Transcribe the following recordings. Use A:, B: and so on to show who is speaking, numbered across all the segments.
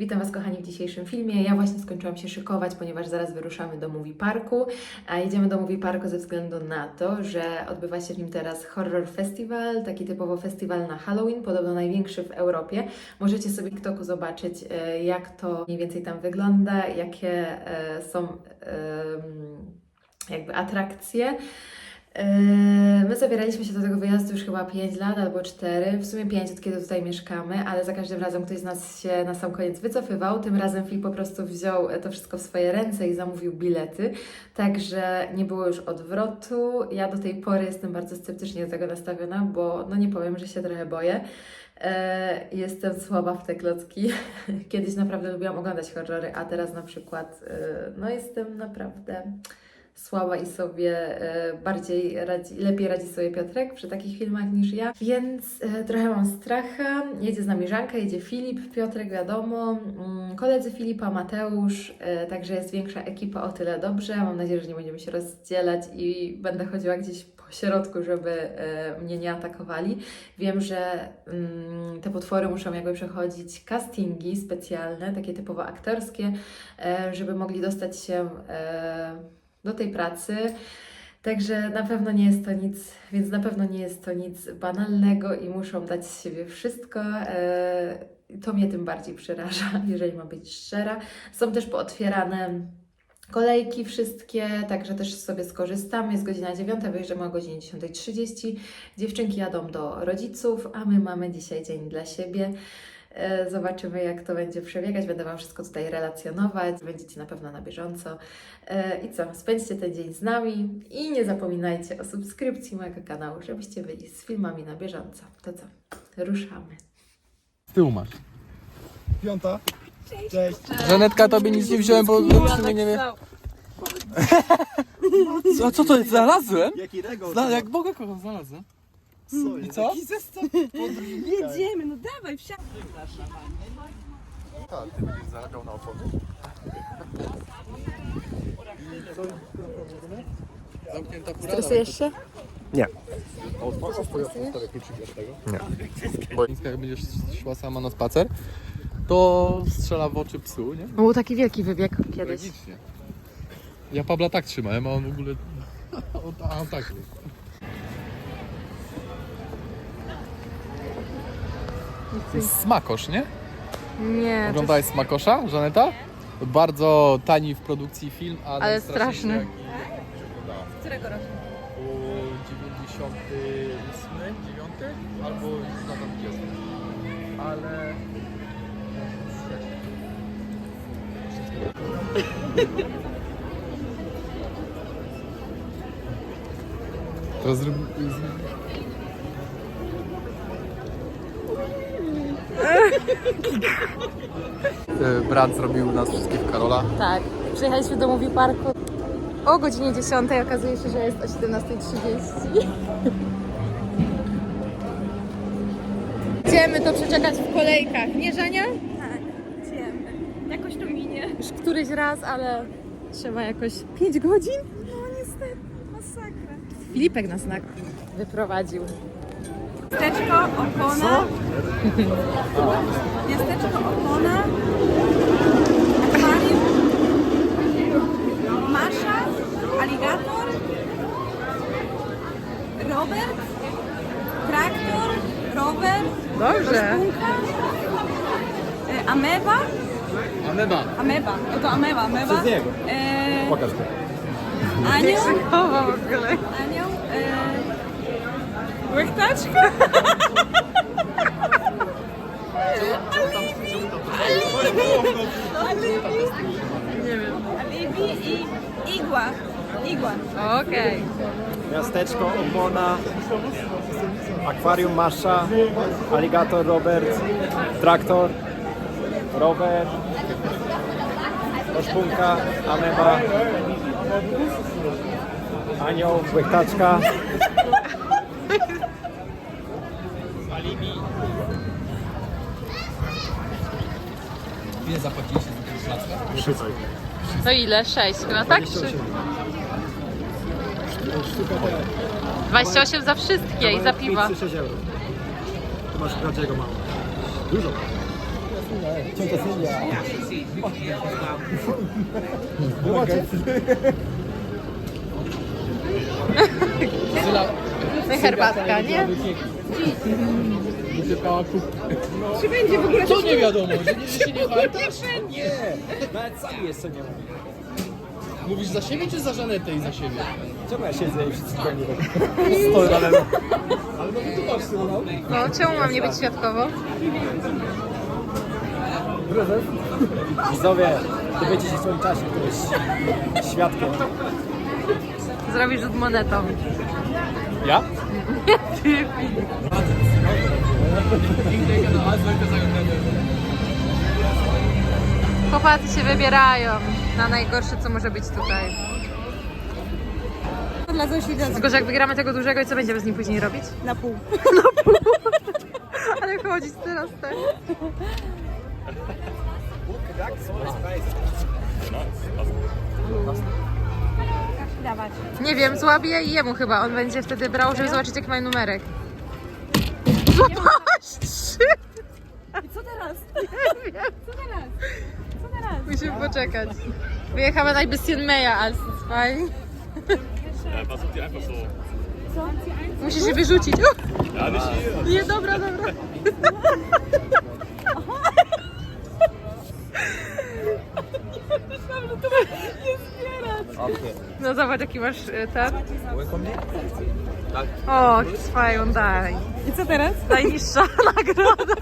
A: Witam Was kochani w dzisiejszym filmie. Ja właśnie skończyłam się szykować, ponieważ zaraz wyruszamy do Movie Parku. A jedziemy do Movie Parku ze względu na to, że odbywa się w nim teraz Horror Festival, taki typowo festiwal na Halloween, podobno największy w Europie. Możecie sobie w TikToku zobaczyć, e, jak to mniej więcej tam wygląda, jakie e, są jakby atrakcje. Yy, My zabieraliśmy się do tego wyjazdu już chyba 5 lat albo 4, w sumie 5 od kiedy tutaj mieszkamy, ale za każdym razem ktoś z nas się na sam koniec wycofywał. Tym razem Filip po prostu wziął to wszystko w swoje ręce i zamówił bilety, także nie było już odwrotu. Ja do tej pory jestem bardzo sceptycznie do tego nastawiona, bo no nie powiem, że się trochę boję. E, Jestem słaba w te klocki. Kiedyś naprawdę lubiłam oglądać horrory, a teraz na przykład e, no jestem naprawdę słaba i sobie e, bardziej radzi, lepiej radzi sobie Piotrek przy takich filmach niż ja, więc e, trochę mam stracha. Jedzie z nami Żanka, jedzie Filip, Piotrek wiadomo, mm, koledzy Filipa, Mateusz, e, także jest większa ekipa, o tyle dobrze. Mam nadzieję, że nie będziemy się rozdzielać i będę chodziła gdzieś po środku, żeby mnie nie atakowali. Wiem, że mm, te potwory muszą jakby przechodzić castingi specjalne, takie typowo aktorskie, żeby mogli dostać się do tej pracy. Także na pewno nie jest to nic, więc na pewno nie jest to nic banalnego i muszą dać z siebie wszystko. E, To mnie tym bardziej przeraża, jeżeli mam być szczera. Są też pootwierane kolejki wszystkie, także też sobie skorzystamy. Jest godzina 9, wyjeżdżamy o godzinie 10.30. Dziewczynki jadą do rodziców, a my mamy dzisiaj dzień dla siebie. E, Zobaczymy, jak to będzie przebiegać. Będę Wam wszystko tutaj relacjonować. Będziecie na pewno na bieżąco. E, I co? Spędźcie ten dzień z nami i nie zapominajcie o subskrypcji mojego kanału, żebyście byli z filmami na bieżąco. To co? Ruszamy.
B: Z tyłu masz.
C: Piąta. Cześć.
B: Żanetka, tobie nic nie wziąłem, bo w sumie nie wiem. A co to jest? Znalazłem?
C: Jaki regał?
B: Zna, jak Boga kocham, znalazłem.
C: Co
B: I
C: jest?
B: co?
D: Jedziemy, no dawaj, wsiadaj.
B: Tak, ty będziesz zarabiał na opony? Zamknięta fura?
A: Stresujesz się?
B: Nie. Bo jak będziesz szła sama na spacer, to strzela w oczy psu, nie?
A: Był taki wielki wybieg kiedyś.
B: Tragicznie. Ja Pabla tak trzymałem, a on w ogóle... A on tak. To jest smakosz, nie?
A: Nie,
B: Oglądałeś Smakosza, Żaneta? Bardzo tani w produkcji film, ale,
A: Ale
B: strasznie
A: straszny.
B: jak
D: Z którego roku?
B: O 98, 9 albo na tam 20. Ale... To zrób... Brat zrobił nas wszystkich w Karola.
A: Tak, przyjechaliśmy do Movie Parku o godzinie 10, okazuje się, że jest o 17.30. Idziemy to przeczekać w kolejkach, nie Żenia?
D: Tak, idziemy. Jakoś to minie.
A: Już któryś raz, ale trzeba jakoś 5 godzin.
D: No niestety, masakra.
A: Filipek nas na wyprowadził.
D: Miasteczko, opona. Miasteczko, opona. Akwarium. Masza, aligator. Robert. Traktor, rower.
A: Dobrze.
D: E, Ameba.
B: Ameba.
D: Ameba. No to ameba, ameba.
C: Przez niego.
D: E,
C: Pokaż to.
D: anioł. Anioł. E, Łechtaczka. Alibi i igła. Igła.
A: Okej.
C: Miasteczko, opona, akwarium Masza, aligator Robert, traktor, rower, oszpunka, ameba, anioł, łechtaczka.
B: Ile zapłaciliście za tego placka?
A: To ile? 6 chyba, tak? Czy... 28 za wszystkie i za piwa.
C: 6 euro. Tu masz Gradziego mało. Dużo.
A: Herbatka, nie?
B: Wysypała kubkę.
D: Czy będzie w ogóle
B: To nie wiadomo, że nie, że się nie pamiętasz?
C: Nawet sami jeszcze nie ma.
B: Mówisz za siebie czy za Żanetę i za siebie?
C: Czemu ja siedzę i wszyscy go nie robią? Stoję na lewo. Ale no wytłumacz się, no.
A: No, czemu mam nie być świadkową?
C: Widzowie, dowiecie się w swoim czasie, kto jest świadkiem.
A: Zrobisz rzut monetą.
C: Ja?
A: Chłopacy się wybierają na najgorsze, co może być tutaj.
D: dla Zosi dla
A: Tylko, że jak wygramy tego dużego i co będziemy z nim później robić?
D: Na pół.
A: Ale chodzić teraz tak.
D: Dawać.
A: Nie wiem, złabię i jemu chyba. On będzie wtedy brał, żeby zobaczyć jaki ma numerek. Złapałaś trzy!
D: I co teraz? Co teraz? Co teraz?
A: Musimy poczekać. Wyjechamy ein bisschen mehr als zwei. Musisz się wyrzucić. Nie, dobra, dobra. No zobacz jaki masz e, ten. O, swoją daj.
D: I co teraz?
A: Najniższa nagroda.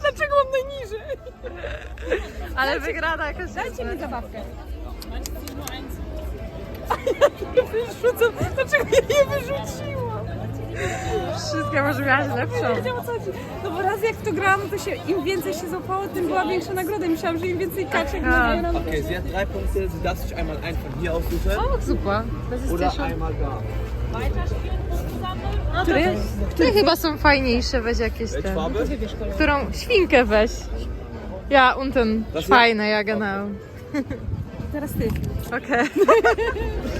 D: Dlaczego mam najniżej?
A: Ale wygrana jakaś.
D: Dajcie mi zabawkę. Wyrzucam. Dlaczego ja je wyrzuciłam?
A: Wszystkie może miałaś
D: Nie
A: lepszą.
D: wiedziałam o co chodzi. No bo raz jak w to grałam, to się im więcej się złapało, tym była większa nagroda. I myślałam, że im więcej kaczek nadają nam
E: Okay, sie hat drei Punkte. Sie darf sich einmal einen von hier aussuchen
A: O, super. Das ist ja
E: oder einmal da.
A: Które? Które chyba są fajniejsze, weź jakieś ten.
E: Farbe?
A: Którą? Świnkę weź. Ja, unten. Fajne, ja genau.
D: Teraz ty.
A: Okej.
E: Die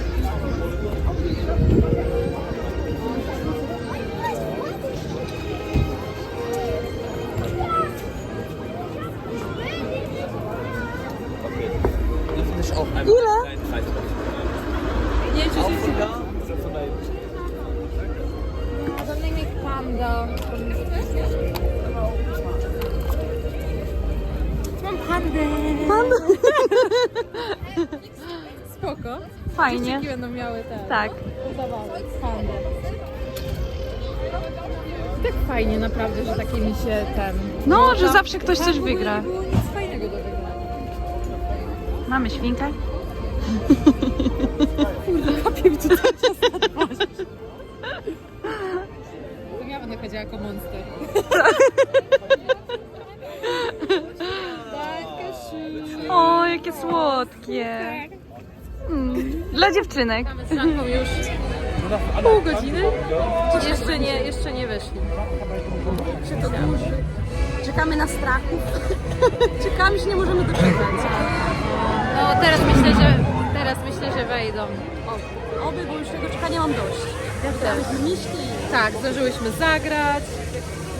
D: Nie, czy
E: Auch
D: się
E: von da? Oder von da?
A: Mam pandę. Spoko. Fajnie.
D: Dzieciaki będą miały te.
A: Tak.
D: Pandę.
A: Tak fajnie naprawdę, że takie mi się ten... No, że zawsze ktoś coś wygra.
D: Nie było nic fajnego do wygrania.
A: Mamy świnkę? To ja będę chodziła jako monster. O, jakie słodkie. Mm, Dla dziewczynek. Mamy z już pół godziny. Jeszcze nie, jeszcze nie wyszli.
D: Czy to duży? Czekamy na straków. Czekamy, że nie możemy doczekać.
A: No teraz myślę, że wejdą.
D: O, oby, bo już tego czekania mam dość.
A: Ja też.
D: Miśki.
A: Tak, zdążyłyśmy zagrać.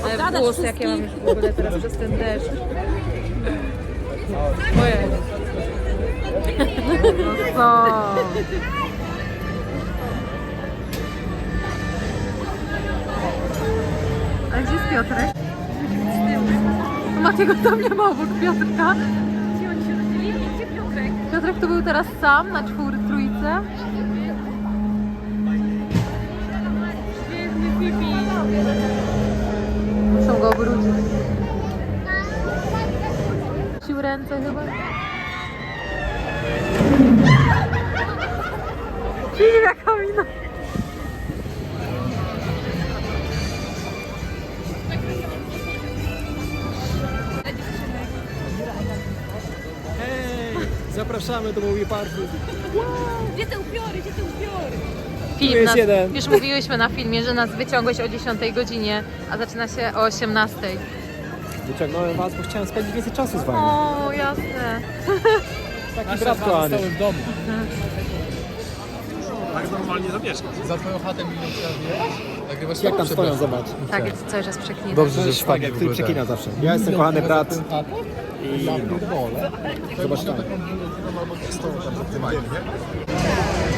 A: E,
D: Obgadać
A: Włosy jakie mam już w ogóle teraz przez ten deszcz. Ojej. No co? A gdzie jest Piotrek? Matiego tam nie ma obok Piotrka.
D: Piotrek?
A: Piotrek to był teraz sam na czwór असं गुरुजी. शिवरायांचं हे
C: बघ. Zapraszamy do Movie Parku.
D: Gdzie te upiory? Gdzie te upiory?
A: Filip,
C: jest
A: nas,
C: jeden.
A: już mówiłyśmy na filmie, że nas wyciągłeś o 10 godzinie, a zaczyna się o 18.
C: Wyciągnąłem was, bo chciałem spędzić więcej czasu z wami.
A: O, jasne.
C: Taki brat kochany.
B: W domu. Tak normalnie zamieszkać.
C: Za twoją chatę razy Nagrywasz
B: Jak tam
C: to?
B: stoją, zobacz.
A: Tak, jest cały czas przeklinam.
C: Dobrze, że
B: Szwagier, który przekina zawsze. Ja jestem kochany brat
C: I.
B: Zobacz tam.
C: albo stoją tam nie?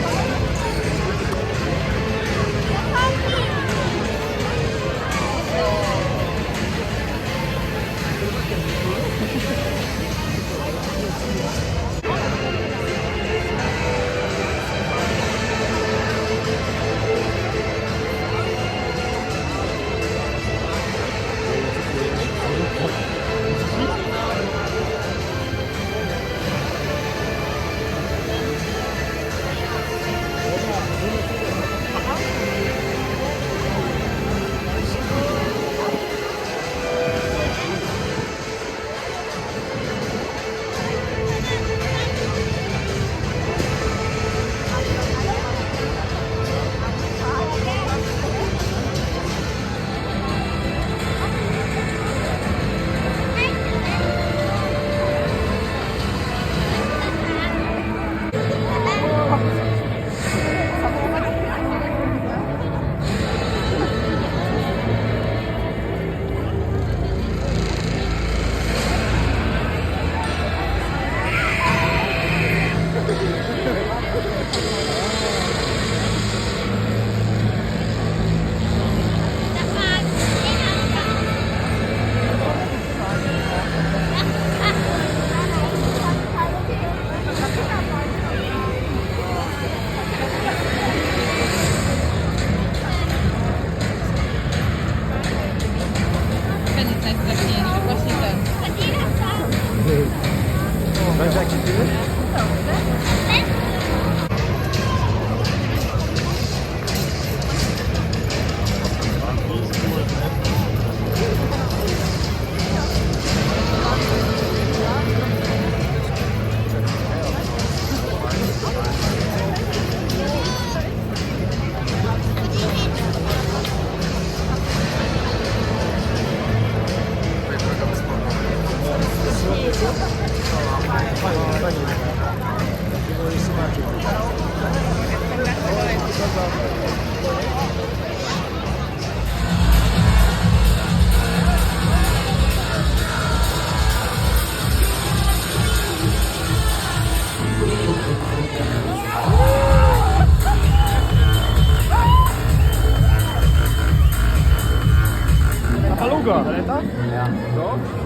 B: Tak?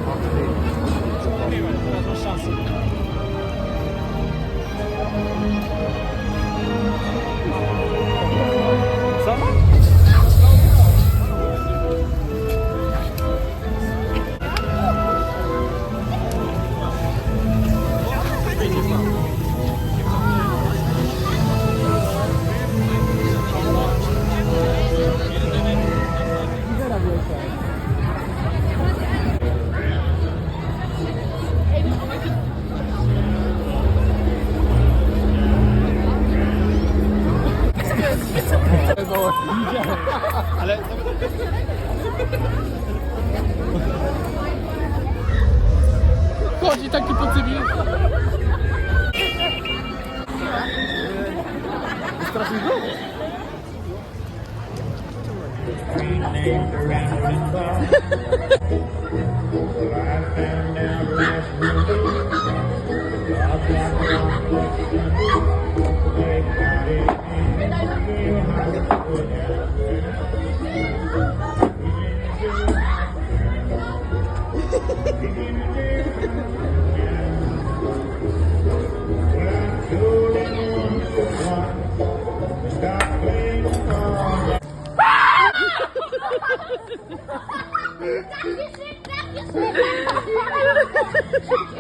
C: Chodzi taki po cywil.
F: Thank you. Back your.